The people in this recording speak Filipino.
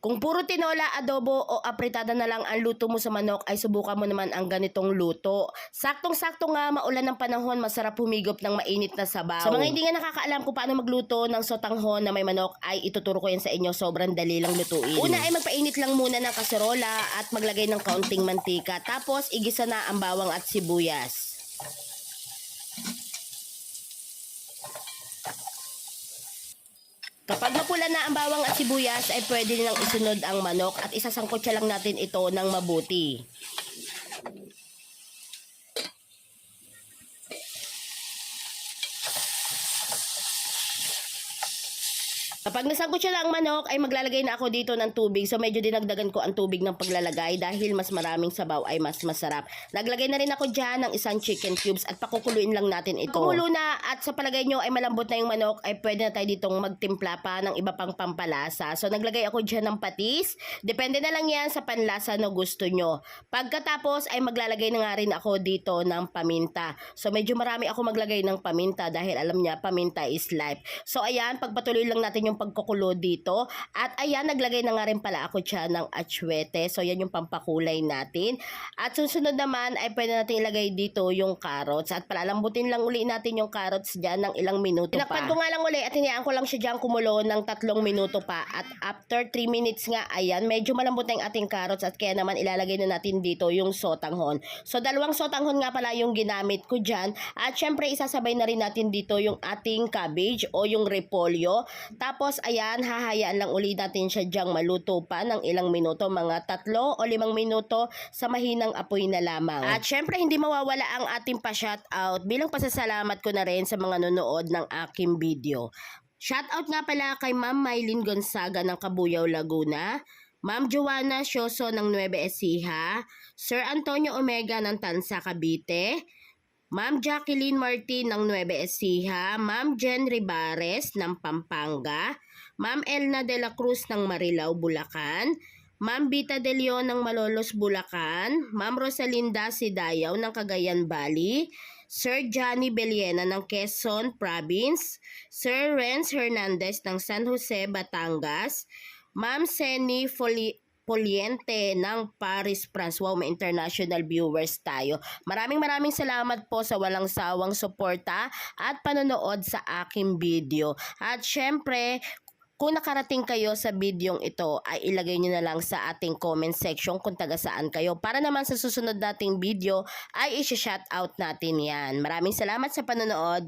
Kung puro tinola, adobo o apritada na lang ang luto mo sa manok ay subukan mo naman ang ganitong luto. Saktong-sakto nga maulan ng panahon, masarap humigop ng mainit na sabaw. Sa mga hindi nga nakakaalam kung paano magluto ng sotanghon na may manok ay ituturo ko yan sa inyo. Sobrang dali lang lutuin. Una ay magpainit lang muna ng kaserola at maglagay ng kaunting mantika. Tapos igisa na ang bawang at sibuyas. Kapag mapula na ang bawang at sibuyas ay pwede nilang isunod ang manok at isasangkot lang natin ito ng mabuti. Kapag nasangkot siya na ang manok, ay maglalagay na ako dito ng tubig. So medyo dinagdagan ko ang tubig ng paglalagay dahil mas maraming sabaw ay mas masarap. Naglagay na rin ako dyan ng isang chicken cubes at pakukuluin lang natin ito. Kumulo na at sa palagay nyo ay malambot na yung manok, ay pwede na tayo ditong magtimpla pa ng iba pang pampalasa. So naglagay ako dyan ng patis. Depende na lang yan sa panlasa na gusto nyo. Pagkatapos ay maglalagay na nga rin ako dito ng paminta. So medyo marami ako maglagay ng paminta dahil alam niya paminta is life. So ayan, pagpatuloy lang natin yung pagkukulo dito. At ayan, naglagay na nga rin pala ako dyan ng atsuete. So yan yung pampakulay natin. At susunod naman ay pwede natin ilagay dito yung carrots. At palalambutin lang uli natin yung carrots dyan ng ilang minuto pa. Tinakpan ko nga lang uli at hinayaan ko lang siya dyan kumulo ng tatlong minuto pa. At after 3 minutes nga, ayan, medyo malambot na yung ating carrots at kaya naman ilalagay na natin dito yung sotanghon. So dalawang sotanghon nga pala yung ginamit ko dyan. At syempre isasabay na rin natin dito yung ating cabbage o yung repolyo. Tapos ayan, hahayaan lang uli natin siya dyang maluto pa ng ilang minuto, mga tatlo o limang minuto sa mahinang apoy na lamang. At syempre hindi mawawala ang ating pa-shoutout bilang pasasalamat ko na rin sa mga nanonood ng aking video. Shoutout nga pala kay Ma'am Maylin Gonzaga ng Cabuyao, Laguna. Ma'am Joanna Shoso ng Nueva Ecija, Sir Antonio Omega ng Tansa, Cavite, Ma'am Jacqueline Martin ng Nueva Ecija, Ma'am Jen Ribares ng Pampanga, Ma'am Elna de la Cruz ng Marilao, Bulacan, Ma'am Vita de Leon ng Malolos, Bulacan, Ma'am Rosalinda Sidayaw ng Cagayan Valley, Sir Johnny Beliena ng Quezon Province, Sir Renz Hernandez ng San Jose, Batangas, Ma'am Seni Foli Poliente ng Paris, France. Wow, may international viewers tayo. Maraming maraming salamat po sa walang sawang suporta at panonood sa aking video. At syempre, kung nakarating kayo sa bidyong ito, ay ilagay nyo na lang sa ating comment section kung taga saan kayo. Para naman sa susunod nating video, ay isi-shoutout natin yan. Maraming salamat sa panonood.